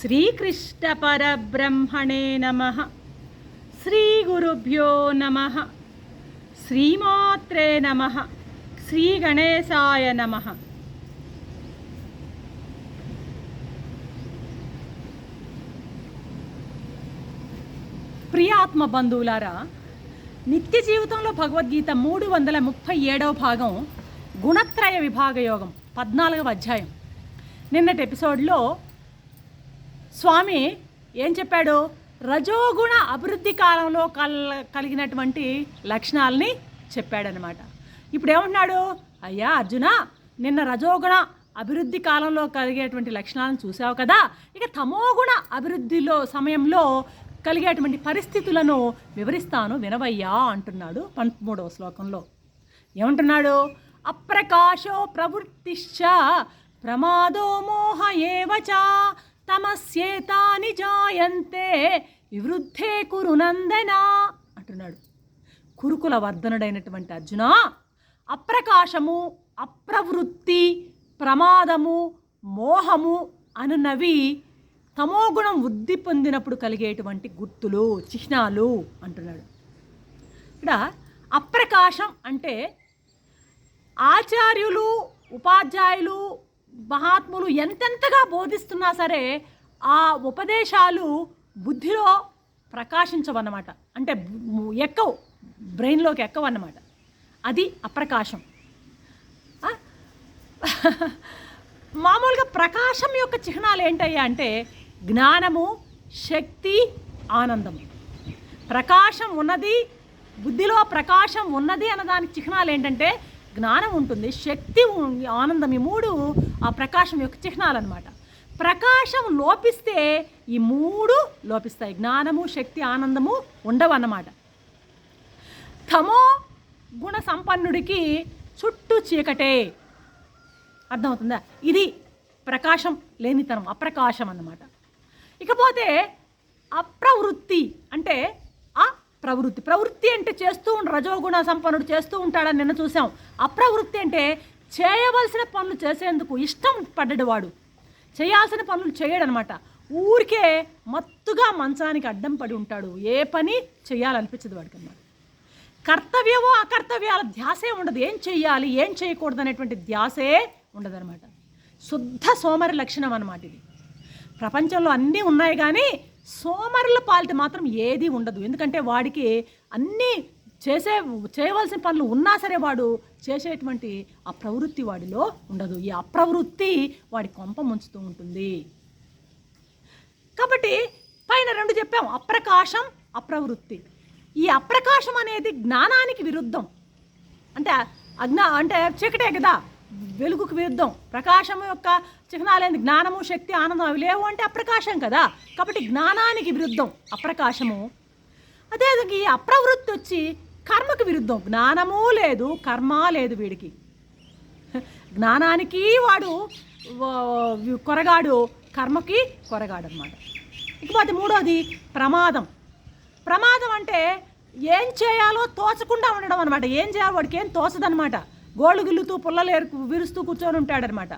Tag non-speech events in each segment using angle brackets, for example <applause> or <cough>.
శ్రీకృష్ణపరబ్రహ్మణే నమ. శ్రీగురుభ్యో నమ. శ్రీమాత్రే నమ. శ్రీగణేశాయ నమ. ప్రియాత్మ బంధువులారా నిత్య జీవితంలో భగవద్గీత మూడు వందల ముప్పై ఏడవ భాగం గుణత్రయ విభాగ యోగం పద్నాలుగవ అధ్యాయం. నిన్నటి ఎపిసోడ్లో స్వామి ఏం చెప్పాడు? రజోగుణ అభివృద్ధి కాలంలో కల్ కలిగినటువంటి లక్షణాలని చెప్పాడనమాట ఇప్పుడు ఏమంటున్నాడు అయ్యా అర్జున నిన్న రజోగుణ అభివృద్ధి కాలంలో కలిగేటువంటి లక్షణాలను చూసావు కదా? ఇక తమోగుణ అభివృద్ధిలో సమయంలో కలిగేటువంటి పరిస్థితులను వివరిస్తాను వినవయ్యా అంటున్నాడు పంతమూడవ శ్లోకంలో. ఏమంటున్నాడు? అప్రకాశో ప్రవృత్తిశ్చ ప్రమాదో మోహ ఏవచ తమస్యేతాని జాయంతే వివృద్ధే కురునందన అంటున్నాడు. కురుకుల వర్ధనుడైనటువంటి అర్జున అప్రకాశము అప్రవృత్తి ప్రమాదము మోహము అనునవి తమోగుణం వృద్ధి పొందినప్పుడు కలిగేటువంటి గుర్తులు చిహ్నాలు అంటున్నాడు. ఇక్కడ అప్రకాశం అంటే ఆచార్యులు ఉపాధ్యాయులు మహాత్ములు ఎంతెంతగా బోధిస్తున్నా సరే ఆ ఉపదేశాలు బుద్ధిలో ప్రకాశించవన్నమాట. అంటే ఎక్కవు. బ్రెయిన్లోకి ఎక్కవన్నమాట. అది అప్రకాశం. <laughs> మామూలుగా ప్రకాశం యొక్క చిహ్నాలు ఏంటయ్యా అంటే జ్ఞానము శక్తి ఆనందము. ప్రకాశం ఉన్నది బుద్ధిలో ప్రకాశం ఉన్నది అన్నదానికి చిహ్నాలు ఏంటంటే జ్ఞానం ఉంటుంది శక్తి ఆనందం. ఈ మూడు ఆ ప్రకాశం యొక్క చిహ్నాలు అనమాట ప్రకాశం లోపిస్తే ఈ మూడు లోపిస్తాయి. జ్ఞానము శక్తి ఆనందము ఉండవన్నమాట తమో గుణ సంపన్నుడికి చుట్టూ చీకటే. అర్థమవుతుందా? ఇది ప్రకాశం లేనితనం అప్రకాశం అన్నమాట. ఇకపోతే అప్రవృత్తి అంటే ఆ ప్రవృత్తి. ప్రవృత్తి అంటే చేస్తూ ఉండు రజోగుణ సంపన్నుడు చేస్తూ ఉంటాడని నిన్న చూసాం. అప్రవృత్తి అంటే చేయవలసిన పనులు చేసేందుకు ఇష్టం పడ్డవాడు. వాడు చేయాల్సిన పనులు చేయడనమాట. ఊరికే మత్తుగా మంచానికి అడ్డం పడి ఉంటాడు. ఏ పని చేయాలనిపించదు వాడికి అన్నమాట. కర్తవ్యమో అకర్తవ్యాల ధ్యాసే ఉండదు. ఏం చేయాలి ఏం చేయకూడదు అనేటువంటి ధ్యాసే ఉండదన్నమాట. శుద్ధ సోమరి లక్షణం అన్నమాట ఇది. ప్రపంచంలో అన్నీ ఉన్నాయి కానీ సోమరుల పాలిట మాత్రం ఏది ఉండదు. ఎందుకంటే వాడికి అన్నీ చేసే చేయవలసిన పనులు ఉన్నా సరే వాడు చేసేటువంటి ఆ ప్రవృత్తి వాడిలో ఉండదు. ఈ అప్రవృత్తి వాడి కొంప ముంచుతూ ఉంటుంది. కాబట్టి పైన రెండు చెప్పాం. అప్రకాశం అప్రవృత్తి. ఈ అప్రకాశం అనేది జ్ఞానానికి విరుద్ధం. అంటే అజ్ఞా అంటే చీకటే కదా. వెలుగుకు విరుద్ధం. ప్రకాశం యొక్క చిహ్నాలేంది జ్ఞానము శక్తి ఆనందం అవి లేవు అంటే అప్రకాశం కదా. కాబట్టి జ్ఞానానికి విరుద్ధం అప్రకాశము. అదే ఈ అప్రవృత్తి వచ్చి కర్మకు విరుద్ధం. జ్ఞానము లేదు కర్మ లేదు వీడికి. జ్ఞానానికి వాడు కొరగాడు కర్మకి కొరగాడు అనమాట ఇకపోతే మూడోది ప్రమాదం. ప్రమాదం అంటే ఏం చేయాలో తోచకుండా ఉండడం అనమాట ఏం చేయాలో వాడికి ఏం తోచదనమాట గోళ్ళు గిల్లుతూ పుల్లలు ఏరుకు విరుస్తూ కూర్చొని ఉంటాడనమాట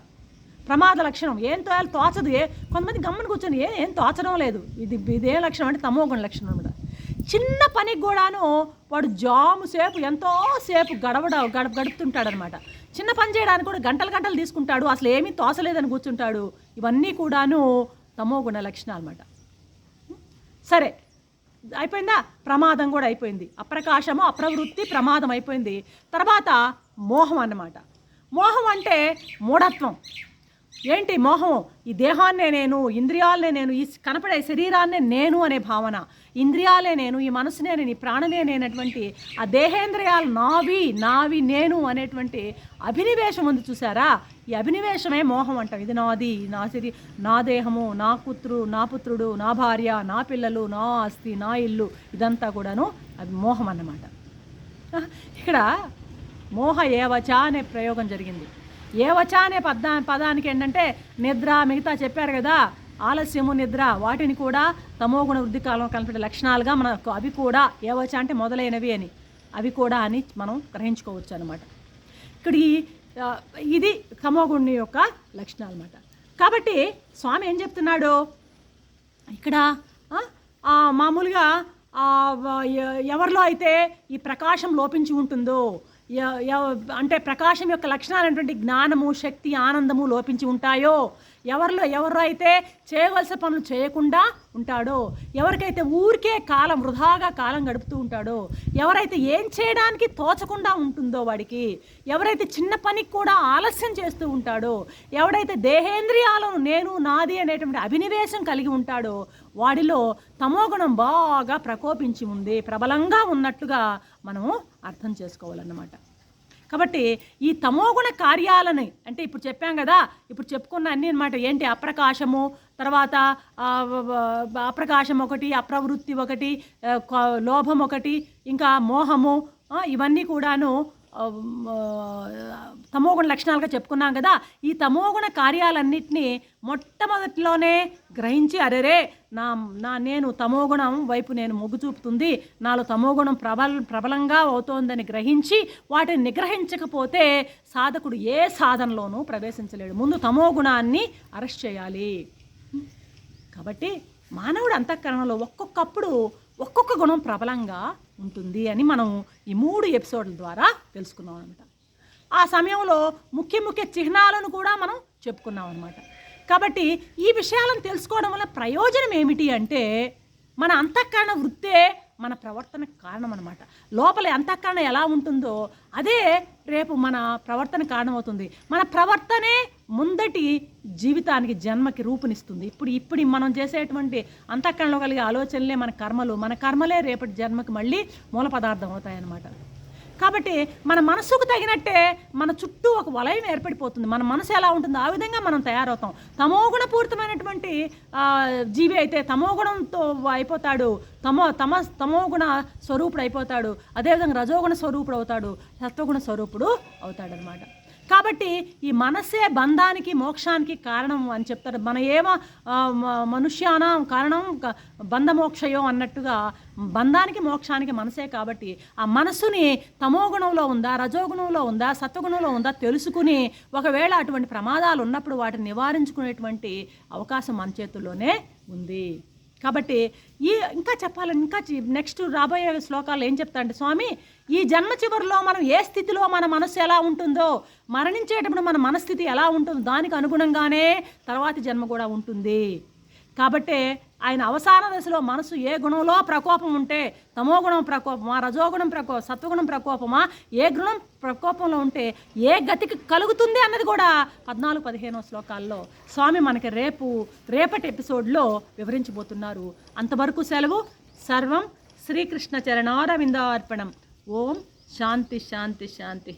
ప్రమాద లక్షణం. ఏం తోయాలి తోచదు. ఏ కొంతమంది గమ్మని కూర్చొని ఏం తోచడం లేదు. ఇది ఇదే లక్షణం అంటే తమోగుణ లక్షణం అనమాట చిన్న పనికి కూడాను వాడు జాము సేపు ఎంతో సేపు గడవడ గడప గడుపుతుంటాడనమాట. చిన్న పని చేయడానికి కూడా గంటలు గంటలు తీసుకుంటాడు. అసలు ఏమీ తోసలేదని కూర్చుంటాడు. ఇవన్నీ కూడాను తమోగుణ లక్షణాలు అనమాట సరే అయిపోయిందా? ప్రమాదం కూడా అయిపోయింది. అప్రకాశము అప్రవృత్తి ప్రమాదం అయిపోయింది. తర్వాత మోహం అన్నమాట. మోహం అంటే మూఢత్వం. ఏంటి మోహం? ఈ దేహాన్నే నేను ఇంద్రియాలనే నేను ఈ కనపడే శరీరాన్నే నేను అనే భావన. ఇంద్రియాలే నేను ఈ మనసునే నేను ఈ ప్రాణమే నేనటువంటి ఆ దేహేంద్రియాలు నావి నావి నేను అనేటువంటి అభినివేశం ఉంది చూసారా? ఈ అభినివేశమే మోహం అంటాం. ఇది నాది నా శరీ నా దేహము నా కూతురు నా పుత్రుడు నా భార్య నా పిల్లలు నా ఆస్తి నా ఇల్లు ఇదంతా కూడాను అది మోహం అన్నమాట. ఇక్కడ మోహ ఏవచ అనే ప్రయోగం జరిగింది. ఏవచ అనే పదా పదానికి ఏంటంటే నిద్ర మిగతా చెప్పారు కదా ఆలస్యము నిద్ర వాటిని కూడా తమోగుణ వృద్ధి కాలం కనిపెట్టే లక్షణాలుగా మనకు అవి కూడా ఏవచ అంటే మొదలైనవి అని అవి కూడా అని మనం గ్రహించుకోవచ్చు అనమాట ఇక్కడ ఈ ఇది తమోగుణి యొక్క లక్షణాలు అన్నమాట. కాబట్టి స్వామి ఏం చెప్తున్నాడు? ఇక్కడ మామూలుగా ఎవరిలో అయితే ఈ ప్రకాశం లోపించి ఉంటుందో అంటే ప్రకాశం యొక్క లక్షణాలైనటువంటి జ్ఞానము శక్తి ఆనందము లోపించి ఉంటాయో ఎవరిలో ఎవరు అయితే చేయవలసిన పనులు చేయకుండా ఉంటాడో ఎవరికైతే ఊరికే కాలం వృధాగా కాలం గడుపుతూ ఉంటాడో ఎవరైతే ఏం చేయడానికి తోచకుండా ఉంటుందో వాడికి ఎవరైతే చిన్న పనికి కూడా ఆలస్యం చేస్తూ ఉంటాడో ఎవడైతే దేహేంద్రియాలను నేను నాది అనేటువంటి అభినవేశం కలిగి ఉంటాడో వాడిలో తమోగుణం బాగా ప్రకోపించి ఉంది ప్రబలంగా ఉన్నట్లుగా మనము అర్థం చేసుకోవాలన్నమాట. కాబట్టి ఈ తమోగుణ కార్యాలని అంటే ఇప్పుడు చెప్పాం కదా ఇప్పుడు చెప్పుకున్న అన్ని అనమాట ఏంటి? అప్రకాశము తర్వాత అప్రకాశం ఒకటి అప్రవృత్తి ఒకటి లోభం ఒకటి ఇంకా మోహము ఇవన్నీ కూడాను తమోగుణ లక్షణాలుగా చెప్పుకున్నాం కదా ఈ తమోగుణ కార్యాలన్నింటినీ మొట్టమొదటిలోనే గ్రహించి అరెరే నా నా నేను తమోగుణం వైపు నేను మొగ్గు చూపుతుంది నాలో తమోగుణం ప్రబల ప్రబలంగా అవుతోందని గ్రహించి వాటిని నిగ్రహించకపోతే సాధకుడు ఏ సాధనలోనూ ప్రవేశించలేడు. ముందు తమోగుణాన్ని అరెస్ట్ చేయాలి. కాబట్టి మానవుడు అంతఃకరణలో ఒక్కొక్కప్పుడు ఒక్కొక్క గుణం ప్రబలంగా ఉంటుంది అని మనం ఈ మూడు ఎపిసోడ్ల ద్వారా తెలుసుకున్నాం అనమాట ఆ సమయంలో ముఖ్య ముఖ్య చిహ్నాలను కూడా మనం చెప్పుకున్నాం అనమాట కాబట్టి ఈ విషయాలను తెలుసుకోవడం వల్ల ప్రయోజనం ఏమిటి అంటే మన అంతఃకరణ వృత్తే మన ప్రవర్తనకు కారణం అనమాట లోపల అంతఃకరణ ఎలా ఉంటుందో అదే రేపు మన ప్రవర్తన కారణమవుతుంది. మన ప్రవర్తనే ముందటి జీవితానికి జన్మకి రూపునిస్తుంది. ఇప్పుడు ఇప్పుడు మనం చేసేటువంటి అంతఃకరణలో కలిగే ఆలోచనలే మన కర్మలు. మన కర్మలే రేపటి జన్మకి మళ్ళీ మూల పదార్థం అవుతాయన్నమాట కాబట్టి మన మనసుకు తగినట్టే మన చుట్టూ ఒక వలయం ఏర్పడిపోతుంది. మన మనసు ఎలా ఉంటుందో ఆ విధంగా మనం తయారవుతాం. తమోగుణ పూరితమైనటువంటి జీవి అయితే తమోగుణంతో అయిపోతాడు. తమో తమ తమోగుణ స్వరూపుడు అయిపోతాడు. అదేవిధంగా రజోగుణ స్వరూపుడు అవుతాడు. సత్వగుణ స్వరూపుడు అవుతాడనమాట కాబట్టి ఈ మనసే బంధానికి మోక్షానికి కారణం అని చెప్తారు. మన ఏమో మనుష్యానం కారణం బంధమోక్షయో అన్నట్టుగా బంధానికి మోక్షానికి మనసే కాబట్టి ఆ మనసుని తమోగుణంలో ఉందా రజోగుణంలో ఉందా సత్వగుణంలో ఉందా తెలుసుకుని ఒకవేళ అటువంటి ప్రమాదాలు ఉన్నప్పుడు వాటిని నివారించుకునేటువంటి అవకాశం మన చేతుల్లోనే ఉంది. కాబట్టి ఈ ఇంకా చెప్పాలని ఇంకా నెక్స్ట్ రాబోయే శ్లోకాలు ఏం చెప్తా అంటే స్వామి ఈ జన్మ చివరిలో మనం ఏ స్థితిలో మన మనస్సు ఎలా ఉంటుందో మరణించేటప్పుడు మన మనస్థితి ఎలా ఉంటుందో దానికి అనుగుణంగానే తర్వాతి జన్మ కూడా ఉంటుంది. కాబట్టి ఆయన అవసాన దశలో మనసు ఏ గుణంలో ప్రకోపం ఉంటే తమో గుణం ప్రకోపమా రజోగుణం ప్రకో సత్వగుణం ప్రకోపమా ఏ గుణం ప్రకోపంలో ఉంటే ఏ గతికి కలుగుతుంది అన్నది కూడా పద్నాలుగు పదిహేనో శ్లోకాల్లో స్వామి మనకి రేపు రేపటి ఎపిసోడ్లో వివరించబోతున్నారు. అంతవరకు సెలవు. సర్వం శ్రీకృష్ణ చరణారవిందార్పణం ఓం శాంతి శాంతి శాంతి.